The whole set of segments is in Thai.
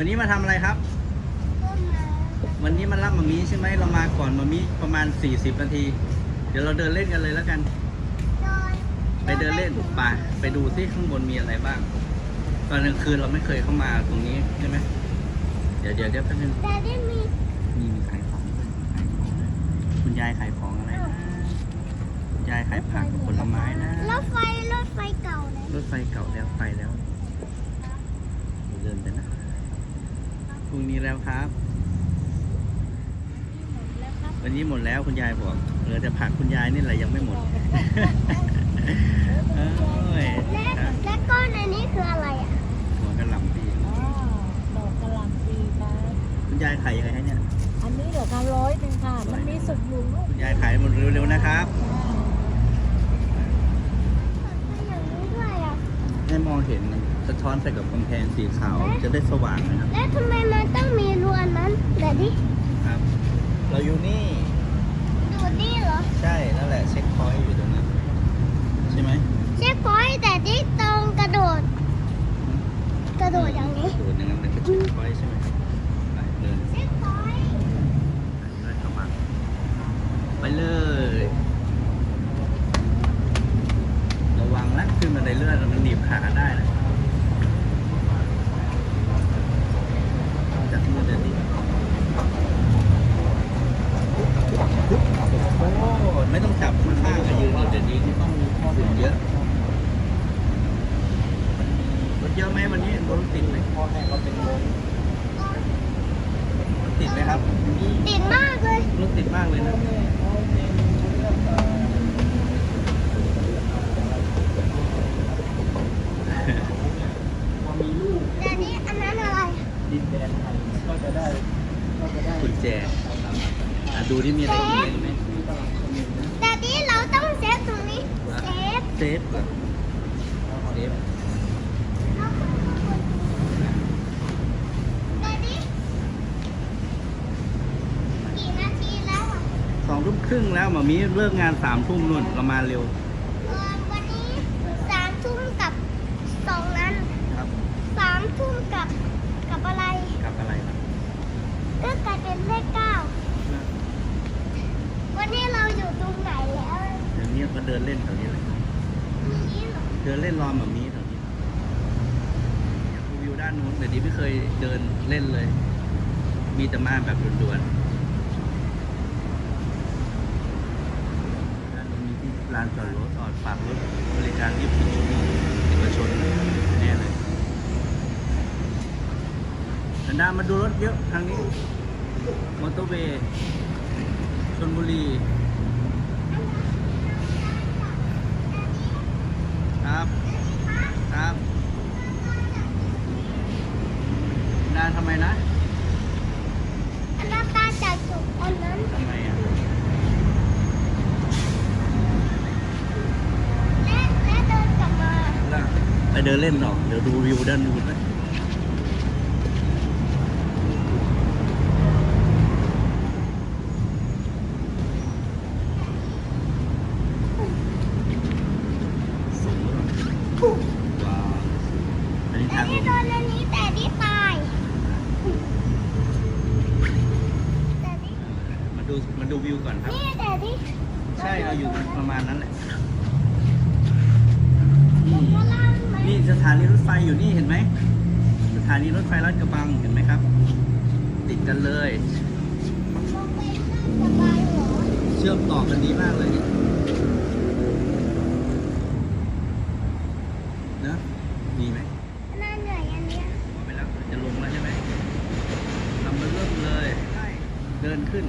วันนี้มาทำอะไรครับก็มาวันนี้มารับมามีใช่ไหมเรามาก่อนมามีประมาณ 40 นาที เดี๋ยวเราเดินเล่นกันเลยแล้วกันโดนไปเดินเล่นไปไปดูที่ข้างบนมีอะไรบ้าง ตอนกลางคืนเราไม่เคยเข้ามาตรงนี้ใช่ไหมเดี๋ยวเดี๋ยวเดี๋ยวแป๊บนึงแต่ได้มีมีมีขายของด้วยขายของด้วยคุณยายขายของอะไรนะคุณยายขายผักกับผลไม้นะ รถไฟรถไฟเก่าเลยรถไฟเก่าแล้วไปแล้ว เดินไปนะ พรุ่งนี้แล้วครับแล้วครับ วันนี้หมดแล้วคุณยายบอกเหลือแต่ผักคุณยายนี่แหละยังไม่หมดเอ้ยและครับและก้อนอันนี้คืออะไรอะหัวกระหล่ำปีอ๋อดอกกระหล่ำปีครับคุณยายขายยังไงฮะเนี่ย อันนี้เดี๋ยวกันร้อยหนึ่งค่ะ มันมีสุกอยู่ลูกคุณยายขายหมดเร็วๆนะครับ อย่างนี้ด้วยอะ ให้มองเห็นสะท้อนใส่กับกำแพงสีขาวจะได้สว่างนะครับและทำไมมันต้องมีรูอันนั้นแต่ดิครับ เราอยู่นี่ดูนี่เหรอ ใช่นั่นแหละเช็คพอยต์อยู่ตรงนั้นใช่ไหมเช็คพอยต์แต่ที่ตรงกระโดด กระโดดอย่างนี้โดดอย่างนั้นเป็นเช็คพอยต์ใช่ไหมไปเดินเช็คพอยต์เดินเข้ามาไปเลย ระวัง นะขึ้นมาในเลื่อนมันหนีบขาได้นะจับมือเดินดิโอ้ไม่ต้องจับข้างๆก็ยืนเดินดีที่ต้องฝุ่นเยอะรถเยอะไหมวันนี้รถติดไหมรถติดไหมครับ ติดมากเลยรถติดมากเลยนะ แต่นี่อันนั้นอะไร ดินแดนไทยก็จะได้กุญแจอะ ดูที่มีอะไรกินเลยไหมแต่นี่เราต้องเซฟตรงนี้ เซฟ เซฟก่อนเซฟแต่นี่กี่นาทีแล้วอะสองทุ่มครึ่งแล้วหมามีเลิกงานสามทุ่มนู่นเรามาเร็ว เออวันนี้สามทุ่มกับสองนั้น ครับ สามทุ่มกับกับอะไร กลับอะไรครับ ก็กลายเป็นเลขเก้าวันนี้เราอยู่ตรงไหนแล้ว เดี๋ยวนี้ก็เดินเล่นแถวนี้เลยนี่เหรอเดินเล่นรอหมามีแถวนี้อยากดูวิวด้านนู้นแต่นี้ไม่เคยเดินเล่นเลย มีแต่มาแบบด่วนๆด้านนู้นมีที่ลานจอดรถจอดฝากรถบริการ24ชั่วโมงเอกชนแน่เลยแต่ดามาดูรถเยอะทางนี้มอเตอร์เวย์ชนบุรี ครับ ครับดาทำไมนะ อันนั้นตาจากจุดอันนั้น ทำไมอะ และและเดินกลับมา ไป เดินเล่นหรอก เดี๋ยวดูวิวด้านนู้นนะสูงว้าวอันนี้แต่ทางลที่งโดนอันนี้แต่ที่ตายแต่ที่มาดูมาดูวิวก่อนครับ นี่แต่ที่ ใช่เราอยู่ประมาณนั้นแหละ สถานีรถไฟอยู่นี่เห็นไหม สถานีรถไฟลาดกระบังเห็นไหมครับ ติดกันเลยลงไปนั่งสบายเหรอเชื่อมต่อกันดีมากเลยเนี่ยนะดีไหมน่าเหนื่อยอันเนี้ยว่าไปแล้วจะลงแล้วใช่ไหมทำมาเริ่มเลยใช่เดินขึ้น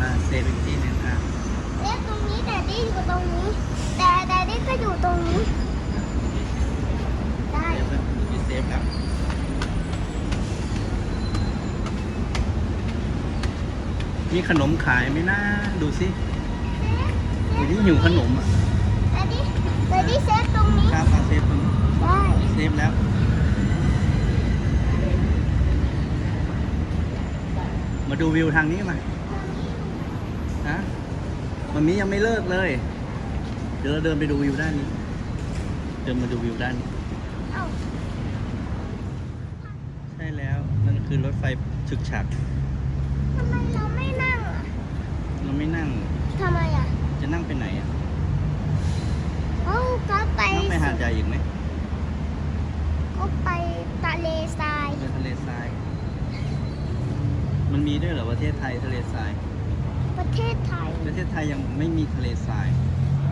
อ่าเซฟอีกทีหนึงอะ เอ๊ะตรงนี้แต่ที่อยู่ตรงนี้ แต่แต่ที่ก็อยู่ตรงนี้ ได้ เซฟแล้วมีเซฟแล้ว มีขนมขายไหมนะ ดูสิเดี๋ยวนี้หิวขนมอะแต่ที่แต่ที่เซฟตรงนี้ครับเอาเซฟตรงนี้ได้เซฟแล้วมาดูวิวทางนี้มาตมันมียังไม่เลิกเลย เดี๋ยวเราเดินไปดูวิวด้านนี้ เดินมาดูวิวด้านนี้เอ้าใช่แล้ว นั่นคือรถไฟฉึกฉักทำไมเราไม่นั่งอะ เราไม่นั่ง ทำไมอะจะนั่งไปไหนอะเขาก็ไปนั่งไปหาดใหญ่อีกไหมก็ไปทะเลทราย ไปทะเลทราย มันมีด้วยเหรอประเทศไทยทะเลทราย ประเทศไทย ประเทศไทยยังไม่มีทะเลทราย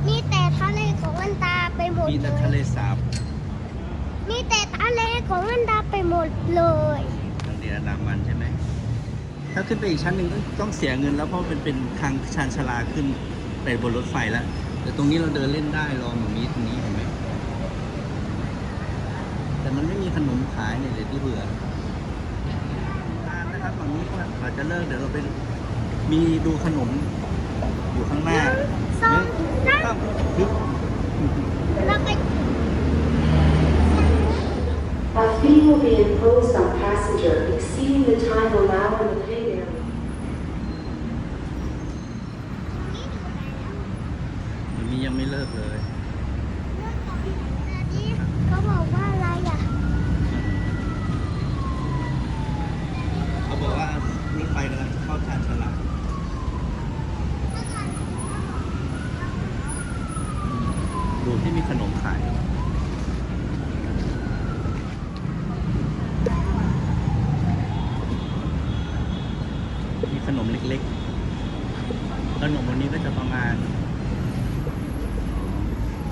มีแต่ทะเลของอันดาไปหมดมีแต่เลทะเลย สาบมีแต่ทะเลของอันดาไปหมดเลยทางเดียดามันใช่ไหม ถ้าขึ้นไปอีกชั้นหนึ่งต้องเสียเงินแล้วเพราะมันเป็นทางชานชาลาขึ้นไปบนรถไฟแล้ว แต่ตรงนี้เราเดินเล่นได้ลองแบบนี้ตรงนี้เห็นไหมแต่มันไม่มีขนมขายเนี่ยเดี๋ยที่เบื่อทานนะครับตอนนี้ว่าเราจะเลิกเดี๋ยวเราไปมีดูขนมอยู่ข้างหน้าสองหนึ่สามสามฮึบแล้วไป A fee will be imposed on passenger exceeding the time allowed in the pay area. มันมียังไม่เลิกเลย เขาบอกว่าอะไรอะ เขาบอกว่ารถไฟกำลังจะเข้าชานชาลาดูที่มีขนมขายมีขนมเล็กๆ ขนมวันนี้ก็จะประมาณ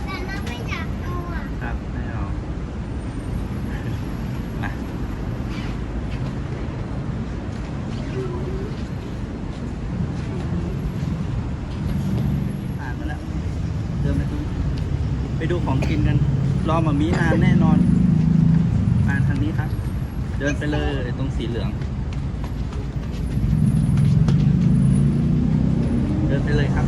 แต่เราไม่อยากเอาอะ ครับไม่เอามาผ่านมาแล้ว เดินไปดูไปดูของกินกัน ร อมามีนานแน่นอนผ่านทางนี้ครับ เดินไปเลยตรงสีเหลือง เดินไปเลยครับ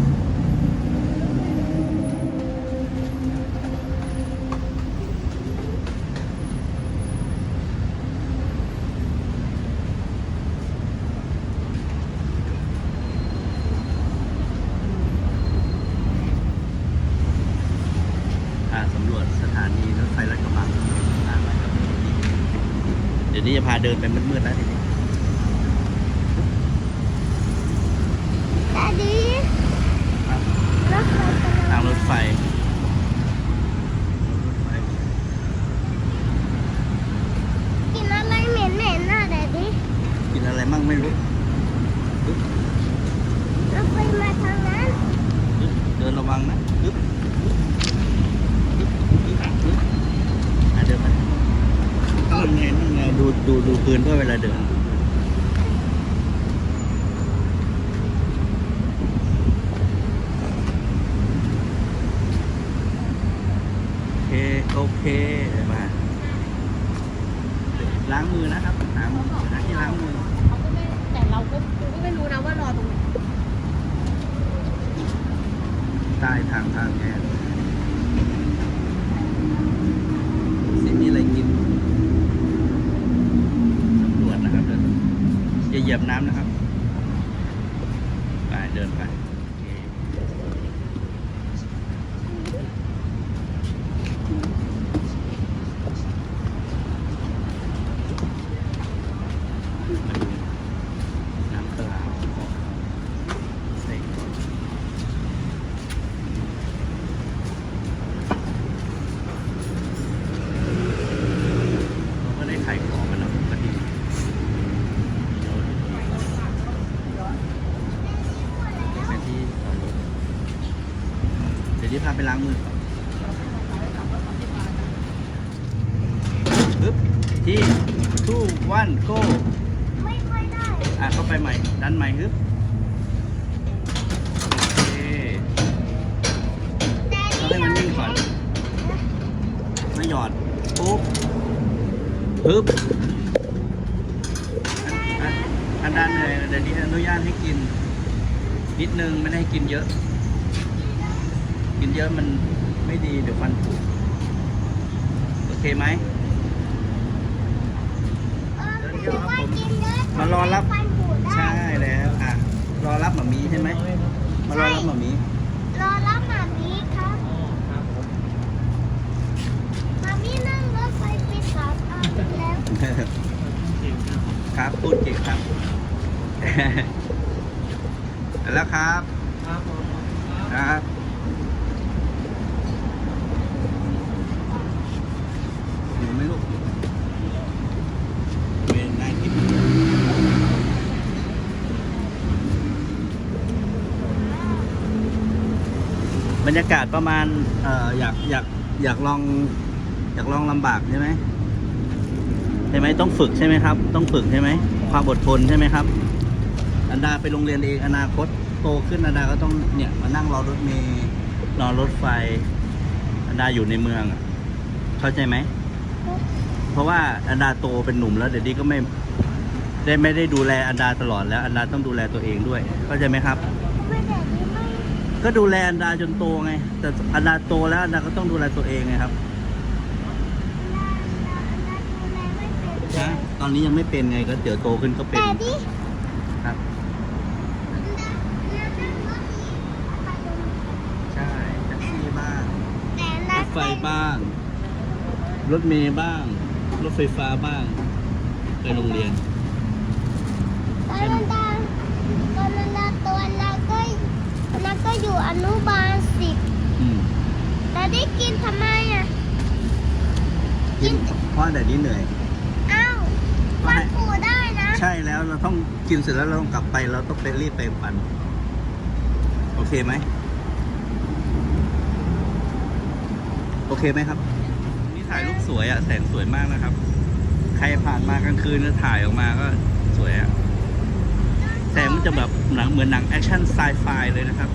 อ่าสำรวจสถานีรถไฟลาดกระบังอ่าไปครับเดี๋ยวนี้จะพา เดินไปมืดๆแล้วทีนี้แต่ดีครับรถไฟกำลังทางรถไฟรถไฟกินอะไรเหม็นเหม็นๆน่ะแต่ดีกินอะไรมั่งไม่รู้ปึ๊บรถไฟมาทางนั้นปึ๊บเดินระวังนะปึ๊บปึ๊บปึ๊บปึ๊บอะเดินมา นั่นไงนั่ไงดูดูดูพื้นด้วยเวลาเดินโอเค โอเคมาล้างมือนะครับหาหาที่ล้างมือ เขาก็ไม่แต่เราก็กูก็ไม่รู้นะว่ารอตรงไหน ใต้ทางทางแยกสิมีอะไรกินสำรวจนะครับเดินอย่าเหยียบน้ำนะครับ ไปเดินไปโอเคมาดูน้ำเปล่าใส่ก่อน เราก็ได้ขายของกันแล้วก็ดีเป็นที่จอดรถเดี๋ยวที่พาไปล้างมือก่อน ปึ๊บที่ทูวันโก้ไม่ค่อยได้อะเข้าไปใหม่ ดันใหม่ฮึบโอเคแต่เราให้มันนิ่งก่อนไม่หยอดปุ๊บปึ๊บอันอันอันด้านเลยเดี๋ยวนี้อนุญาตให้กิน นิดนึงไม่ได้ให้กินเยอะ กินเยอะมันไม่ดีเดี๋ยวฟันผุโอเคไหม เออถือว่ากินเยอะ มารอรับฟันผุได้ใช่แล้วอะรอรับหมามีใช่ไหมใมารอรับหมามีรอรับหมามีครับครับผมหมามีนั่งรถไฟไปสามอันแล้วครับพูดเก่งครับ แล้วครับ ครับผม ครับอยู่ไหมลูกเวนนายทิพย์ บรรยากาศประมาณเอ่ออยากอยากอยากลองอยากลองลำบากใช่ไหมใช่ไหมต้องฝึกใช่ไหมครับ ต้องฝึกใช่ไหมความอดทนใช่ไหมครับ อันดาไปโรงเรียนเองอนาคตโตขึ้นอันดาก็ต้องเนี่ยมานั่งรอรถเมล์รอรถไฟ อันดาอยู่ในเมืองอะเข้าใจไหม เพราะว่าอันดาโตเป็นหนุ่มแล้ว เดี๋ยวนี้ก็ไม่ได้ไม่ได้ดูแลอันดาตลอดแล้ว อันดาต้องดูแลตัวเองด้วย เข้าใจไหมครับ ไม่ไม่ ก็ดูแลอันดาจนโตไง แต่อันดาโตแล้วอันดาก็ต้องดูแลตัวเองไงครับดูแลไม่เป็นนะตอนนี้ยังไม่เป็นไงก็เดี๋ยวโตขึ้นก็เป็นแต่ดิครับใช่แท็กซี่บ้างแต่รนะถไฟบ้างรถเมย์บ้าง รถไฟฟ้าบ้าง ไปโรงเรียนตอนนั้น ก็อยู่อนุบาลสิบอืมแต่ได้กินทำไมอะ กินเพราะแต่นี้เหนื่อย อ้าวฟันผูได้นะ ใช่แล้วเราต้องกินเสร็จแล้วเราต้องกลับไปเราต้องไปรีบไปฟันโอเคไหมโอเคไหมครับ นี่ถ่ายรูปสวยอะแสงสวยมากนะครับ ใครผ่านมากลางคืนแล้วถ่ายออกมาก็สวยอะแสงมันจะแบบหนังเหมือนหนังแอคชั่นไซไฟเลยนะครับ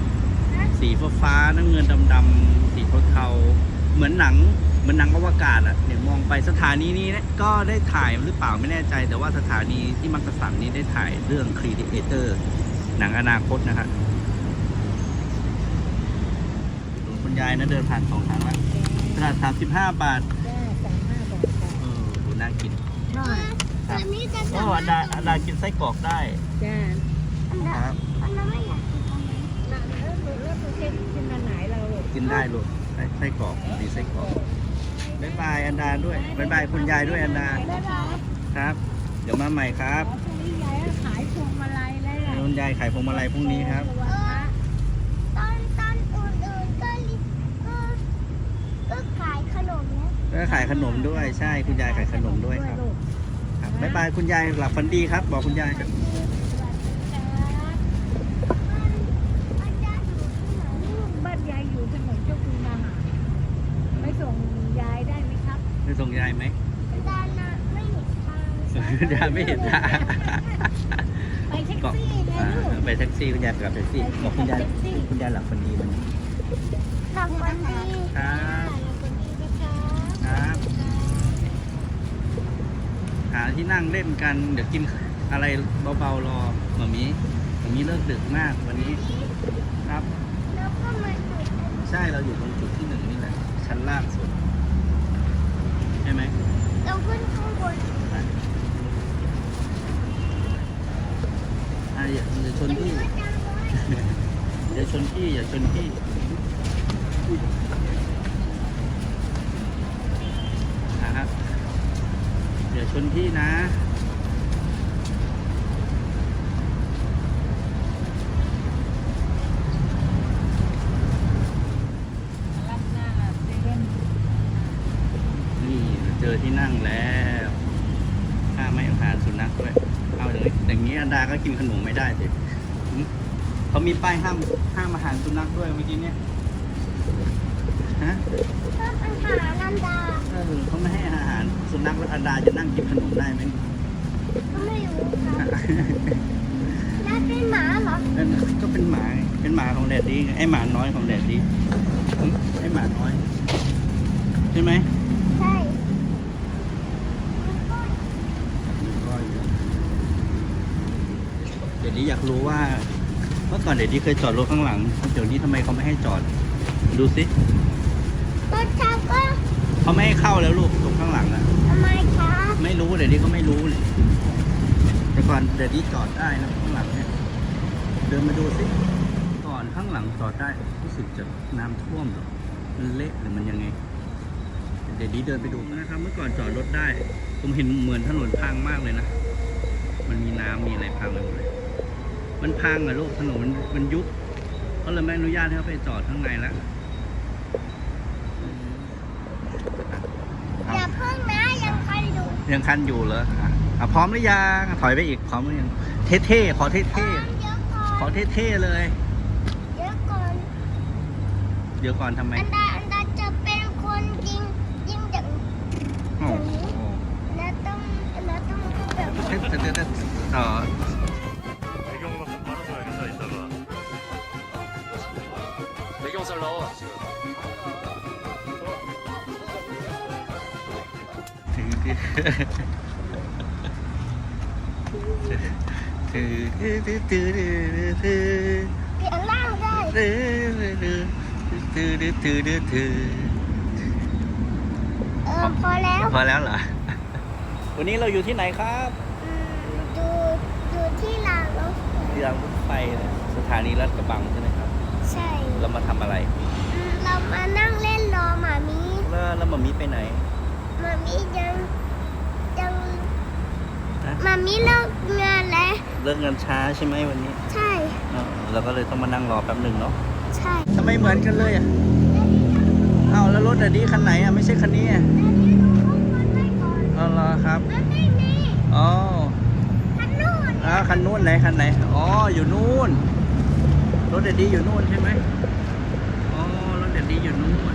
สีฟ้าฟ้าๆน้ำเงินดำๆสีเทาๆเหมือนหนังเหมือนหนังอวกาศอะเนี่ยมองไปสถานีนี้เนี่ยก็ได้ถ่ายหรือเปล่าไม่แน่ใจ แต่ว่าสถานีที่มักกะสันนี้ได้ถ่ายเรื่อง Creator หนังอนาคตนะครับคุณยายนะเดินผ่านสองครั้งแล้วขนาดสามสิบห้าบาทจ้าสามห้าบาทค่ะเออดูน่ากินน้อยอันนี้จะโอ้อันดาอันดากินไส้กรอกได้จ้าอันคนั้นรับ กกินได้ลูกไส้ไส้กรอกดีไส้กรอกบ๊ายบายอันดาด้วยบ๊ายบายคุณยายด้วยอันดาได้ไหมครับ เดี๋ยวมาใหม่ครับอ๋อพรุ่งนี้ยายขายพวงมาลัยได้แหละคุณยายขายพวงมาลัยพรุ่งนี้ครับวันพระตอนตอนอื่นๆก็ลิก็ก็ขายขนมเนี่ยแล้วขายขนมด้วยใช่คุณยายขายขนมด้วยครับลูกครับบ๊ายบายคุณยายหลับฝันดีครับ บอกคุณยายครับ มันจะอยู่ที่ไหน บ้านยายอยู่ถนนเจ้าคุณนาหารไม่ส่งยายได้ไหมครับ ไปส่งยายไหม ดานาไม่เห็นทาง ยายไม่เห็นทางไปแท็กบอกซี่เลยอ่าลูกไปแท็กซี่คุณยายไปกับแท็กซี่บอกคุณยายคุณยายหลับฝันดีมันทางวันดีครับทางวันดีนะคะครับหาที่นั่งเล่นกัน เดี๋ยวกินอะไรเบาๆรอหมามีหมามีเลิกดึกมากวันนี้ครับ แล้วก็มาจุดอันนี้ใช่เราอยู่ตรงจุดที่หนึ่งนี่แหละชั้นล่างสุดใช่ไหมเราขึ้นข้างบน ไป อะอย่าอย่าชนพี่ อย่าชนพี่ อย่าชนพี่นะครับอย่าชนพี่นะ รับหน้าเซเว่น นี่เจอที่นั่งแล้วถ้าไม่เอาหาสุนัขด้วย เอาอย่างนี้อย่างนี้อันดา ก็กินขนมไม่ได้สิหึเขามีป้ายห้ามห้ามอาหารสุนัขด้วยเมื่อกี้เนี่ยฮะก็ปัญหานันดาเออเขาไม่ให้อาหารสุนัขแล้วอันดาจะนั่งกินขนมได้ไหมก็ไม่รู้ค่ะนั่นเป็นหมาเหรอนั่นก็เป็นหมาไงเป็นหมาของแดดดี้ไงไอหมาน้อยของแดดดี้หึไอหมาน้อยใช่ไหม ใช่ เดี๋ ยวนี้อยากรู้ว่า เมื่อก่อนเดี๋ยวนี้เคยจอดรถข้างหลัง เดี๋ยวนี้ทำไมเขาไม่ให้จอด ดูสิตอนเช้าก็เขาไม่ให้เข้าแล้วลูกตรงข้างหลังอะทำไมคะไม่รู้เดี๋ยวนี้ก็ไม่รู้เลยแต่ก่อนเดี๋ยวนี้จอดได้นะข้างหลังเนี่ยเดินมาดูสิก่อนข้างหลังหลังจอดได้รู้สึกจะน้ำท่วมเหรอมันเละหรือมันยังไง เดี๋ยวนี้เดินไปดูกันนะครับ เมื่อก่อนจอดรถได้ ผมเห็นเหมือนถนนพังมากเลยนะ มันมีน้ำมีอะไรพังไปหมดเลย มันพังอะลูกถนนมันมันยุบก็เลยไม่อนุญาตให้เขาไปจอดข้างในแล้วอืมอย่าเพิ่งนะยังคันอยู่ยังคันอยู่เหรออะอะพร้อมหรือยังถอยไปอีกพร้อมหรือยังเท่ๆขอเท่เดี๋ยวก่อๆขอนเท่ๆเลย เดี๋ยวก่อนเดี๋ยวก่อนทำไมอันดาอันดาจะเป็นคนยิงยิงจากโอ้โหแล้ เสียนร่างได้เออพอแล้วพอแล้วเหรอ วันนี้เราอยู่ที่ไหนครับอืมดูดูที่รางรถไฟที่รางรถไฟนะสถานีรัฐกระบังใช่ไหมครับ ใช่เรามาทำอะไรอืมเรามานั่งเล่นรอหมามีแล้วแล้วหมามีไปไหน หมามียัง มามีเลิกงานแล้ว เลิกงานช้าใช่ไหมวันนี้ใช่เออเราก็เลยต้องมานั่งรอแป๊บหนึ่งเนาะใช่ทำไมเหมือนกันเลยอะเอ้าแล้วรถอันนี้คันไหนอะไม่ใช่คันนี้อะแล้วนี่ดูข้างบนได้ก่อนอ๋อเหรอครับแล้วนี่นี่อ๋อคันนู่นอ่าคันนู้นไหนคันไหนอ๋ออยู่นู่นรถเด็ดดีอยู่นู่นใช่ไหมอ๋อรถเด็ดดีอยู่นู่น